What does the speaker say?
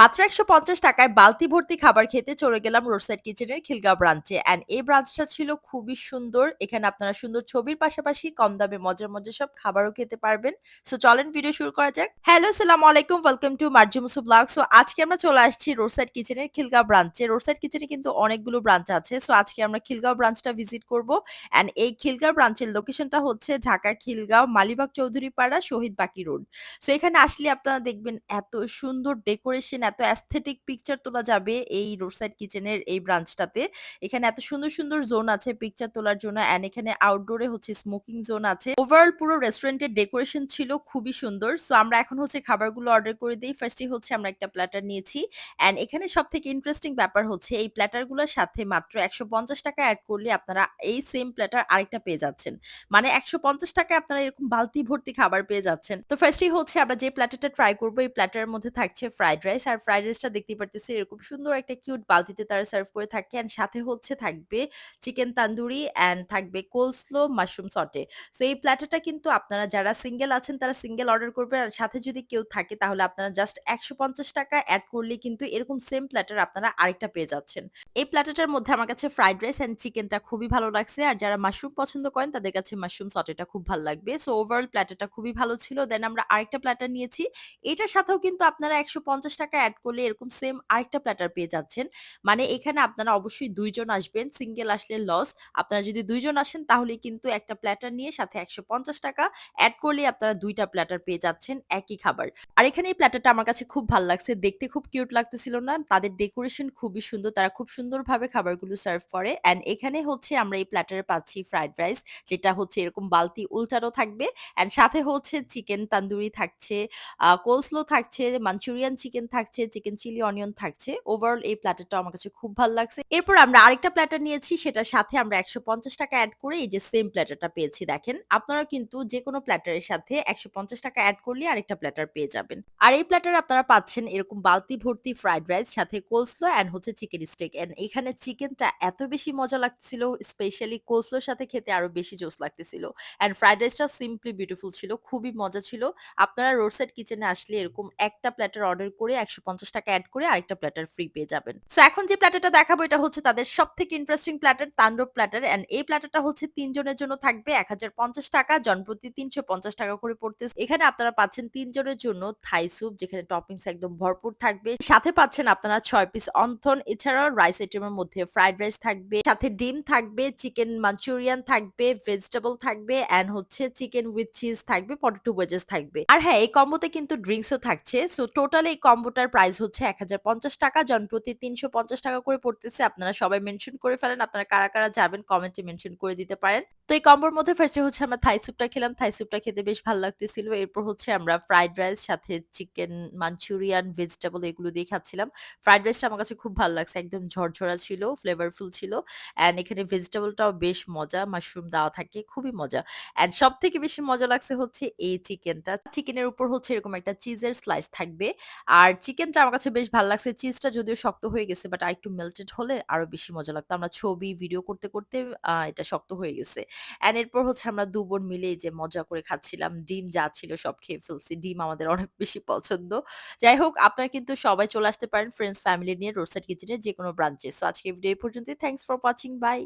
মাত্র ৳১৫০ টাকায় বালতি ভর্তি খাবার খেতে চলে গেলাম রোডসাইড কিচেনের খিলগাঁও ব্রাঞ্চে। অ্যান্ড এই ব্রাঞ্চটা ছিল খুবই সুন্দর। এখানে আপনারা সুন্দর ছবির পাশাপাশি কম দামে মজার, মজার সব খাবারও খেতে পারবেন। সো চলেন ভিডিও শুরু করা যাক। হ্যালো, সালাম আলাইকুম। ওয়েলকাম টু মার্জিমুসু ব্লগ। সো আজকে আমরা চলে আসছি রোডসাইড কিচেনের খিলগাঁও ব্রাঞ্চে। রোডসাইড কিচেনে কিন্তু অনেকগুলো ব্রাঞ্চ আছে। সো আজকে আমরা খিলগাঁও ব্রাঞ্চটা ভিজিট করব। অ্যান্ড এই খিলগাঁও ব্রাঞ্চের লোকেশনটা হচ্ছে ঢাকা খিলগাঁও মালিবাগ চৌধুরীপাড়া শহীদ বাকি রোড। সো এখানে আসলে আপনারা দেখবেন এত সুন্দর ডেকোরেশন, এত অ্যাস্থেটিক পিকচার তোলা যাবে এই রোডসাইড কিচেনের এই ব্রাঞ্চটাতে। এখানে এত সুন্দর, সুন্দর জোন আছে পিকচার তোলার জন্য অ্যান্ড এখানে আউটডোরে হচ্ছে স্মোকিং জোন আছে। ওভারঅল পুরো রেস্টুরেন্টের ডেকোরেশন ছিল খুবই সুন্দর। সো আমরা এখন হচ্ছে খাবারগুলো অর্ডার করে দেই। ফার্স্টেই হচ্ছে আমরা একটা প্ল্যাটার নিয়েছি। অ্যান্ড এখানে সবথেকে ইন্টারেস্টিং ব্যাপার হচ্ছে এই প্ল্যাটারগুলোর সাথে মাত্র ৳১৫০ টাকা অ্যাড করলে আপনারা এই সেম প্ল্যাটার আরেকটা পেয়ে যাচ্ছেন। মানে ৳১৫০ টাকায় আপনারা এরকম বালতি ভর্তি খাবার পেয়ে যাচ্ছেন। তো ফার্স্টেই হচ্ছে আমরা যে প্ল্যাটারটা ট্রাই করব এই প্ল্যাটারের মধ্যে থাকছে ফ্রাইড রাইস আর ফ্রাইড রাইসটা দেখতেই পারতেছি এরকম সুন্দর একটা কিউট বালতিতে তারা সার্ভ করে থাকে অ্যান্ড সাথে হচ্ছে থাকবে চিকেন তান্দুরি অ্যান্ড থাকবে কোলস্লো মাশরুম সটে। সো এই প্ল্যাটারটা কিন্তু আপনারা যারা সিঙ্গেল আছেন, তারা সিঙ্গেল অর্ডার করবেন আর সাথে যদি কেউ থাকে তাহলে আপনারা জাস্ট ৳১৫০ টাকা এড করলে কিন্তু এরকম সেম প্ল্যাটার আপনারা আরেকটা পেয়ে যাচ্ছেন। এই প্ল্যাটারটার মধ্যে আমার কাছে ফ্রাইড রাইস অ্যান্ড চিকেনটা খুবই ভালো লাগছে আর যারা মাশরুম পছন্দ করেন তাদের কাছে মাশরুম সটেটা খুব ভালো লাগবে। সো ওভারঅল প্ল্যাটারটা খুবই ভালো ছিল। দেন আমরা আরেকটা প্ল্যাটার নিয়েছি। এটার সাথেও কিন্তু আপনারা ৳১৫০ টাকা এড করলে এরকম সেম আরেকটা প্ল্যাটার পেয়ে যাচ্ছেন। মানে এখানে আপনারা অবশ্যই দুইজন আসবেন। সিঙ্গেল আসলে লস। আপনারা যদি ২ জন আসেন তাহলে কিন্তু একটা প্ল্যাটার নিয়ে সাথে ৳১৫০ টাকা এড করলেই আপনারা ২ টা প্ল্যাটার পেয়ে যাচ্ছেন একই খাবার। আর এখানে এই প্ল্যাটারটা আমার কাছে খুব ভালো লাগছে। দেখতে খুব কিউট লাগতেছিল না? তাদের ডেকোরেশন খুবই সুন্দর। তারা খুব সুন্দরভাবে খাবারগুলো সার্ভ করে। অ্যান্ড এখানে হচ্ছে আমরা এই প্ল্যাটারে পাচ্ছি ফ্রাইড রাইস যেটা হচ্ছে এরকম বালতি উল্টানো থাকবে। অ্যান্ড সাথে হচ্ছে চিকেন তান্দুরি থাকছে, কোলস্লো থাকছে, মাঞ্চুরিয়ান চিকেন থাকছে, চিকেন চিলি অনিয়ন থাকছে। ওভারঅল এই প্ল্যাটারটাও আমার কাছে খুব ভালো লাগছে। এরপর আমরা আরেকটা প্ল্যাটার নিয়েছি, সেটার সাথে আমরা ৳১৫০ টাকা এড করে এই যে সেম প্ল্যাটারটা পেয়েছি, দেখেন। আপনারা কিন্তু যেকোনো প্ল্যাটারের সাথে ৳১৫০ টাকা অ্যাড করলে আরেকটা প্ল্যাটার পেয়ে যাবেন। আর এই প্ল্যাটার আপনারা পাচ্ছেন এরকম বালতি ভর্তি ফ্রাইড রাইস সাথে কোলস্লো অ্যান্ড হচ্ছে চিকেন স্টেক। অ্যান্ড এখানে চিকেনটা এত বেশি মজা লাগছিল স্পেশালি কোলস্লোর সাথে খেতে আরও বেশি জোস লাগতেছিল। অ্যান্ড ফ্রাইড রাইসটাও সিম্পলি বিউটিফুল ছিল। খুবই মজা ছিল। আপনারা রোডসাইড কিচেনে আসলে এরকম একটা প্ল্যাটার অর্ডার করে ৳১৫০ টাকা এড করে আরেকটা প্ল্যাটার ফ্রি পেয়ে যাবেন। সো এখন যে প্ল্যাটারটা দেখাবো এটা হচ্ছে তাদের সবথেকে interesting platter Tandav platter and এই প্ল্যাটারটা হচ্ছে ৩ জনের জন্য থাকবে ৳১০৫০ টাকা জনপ্রতি ৳৩৫০ টাকা করে পড়তেছে। এখানে আপনারা পাচ্ছেন ৩ জনের জন্য থাই স্যুপ যেখানে টপিংস একদম ভরপুর থাকবে। সাথে পাচ্ছেন আপনারা ৬ পিস অন্থন এছাড়াও রাইস আইটেমের মধ্যে ফ্রাইড রাইস থাকবে, সাথে ডিম থাকবে, চিকেন মাঞ্চুরিয়ান থাকবে, ভেজিটেবল থাকবে অ্যান্ড হচ্ছে চিকেন উইথ চিজ থাকবে, পটেটো ওয়েজেস থাকবে। আর হ্যাঁ এই কম্বোতে কিন্তু ড্রিংকসও থাকছে। সো টোটাল এই কম্বোটার প্রাইস হচ্ছে ৳১০৫০ টাকা জনপ্রতি ৳৩৫০ টাকা করে পড়তেছে। আপনারা সবাই মেনশন করে ফেলেন আপনারা কারা, কারা যাবেন কমেন্টে মেনশন করে দিতে পারেন। তো এই কম্বোর মধ্যে ফার্স্টে হচ্ছে আমরা থাই স্যুপটা খেলাম। থাই স্যুপটা খেতে বেশ ভালো লাগতেছিল। এরপর হচ্ছে আমরা ফ্রাইড রাইস সাথে চিকেন মাঞ্চুরিয়ান, ভেজিটেবল এগুলো দিয়ে খাচ্ছিলাম। ফ্রাইড রাইসটা আমার কাছে খুব ভালো লাগছে। একদম ঝরঝরা ছিল, ফ্লেভারফুল ছিল। অ্যান্ড এখানে ভেজিটেবলটাও বেশ মজা। মাশরুম দেওয়া থাকে, খুবই মজা। অ্যান্ড সব থেকে বেশি মজা লাগছে হচ্ছে এই চিকেনটা। চিকেনের উপর হচ্ছে এরকম একটা চিজের স্লাইস থাকবে। আর চিকেনটা আমার কাছে বেশ ভালো লাগছে। চিজটা যদিও শক্ত হয়ে গেছে বাট আরেকটু মেল্টেড হলে আরও বেশি মজা লাগতো। আমরা ছবি, ভিডিও করতে, করতে এটা শক্ত হয়ে গেছে। অ্যান্ড এরপর হচ্ছে আমরা ২ বোন মিলে যে মজা করে খাচ্ছিলাম। ডিম যা ছিল সব খেয়ে ফেলছি। ডিম আমাদের অনেক বেশি পছন্দ। যাই হোক আপনারা কিন্তু সবাই চলে আসতে পারেন ফ্রেন্ডস, ফ্যামিলি নিয়ে রোডসাইড কিচেনের যেকোনো ব্রাঞ্চে। সো আজকের ভিডিও এই পর্যন্তই। Thanks for watching. বাই।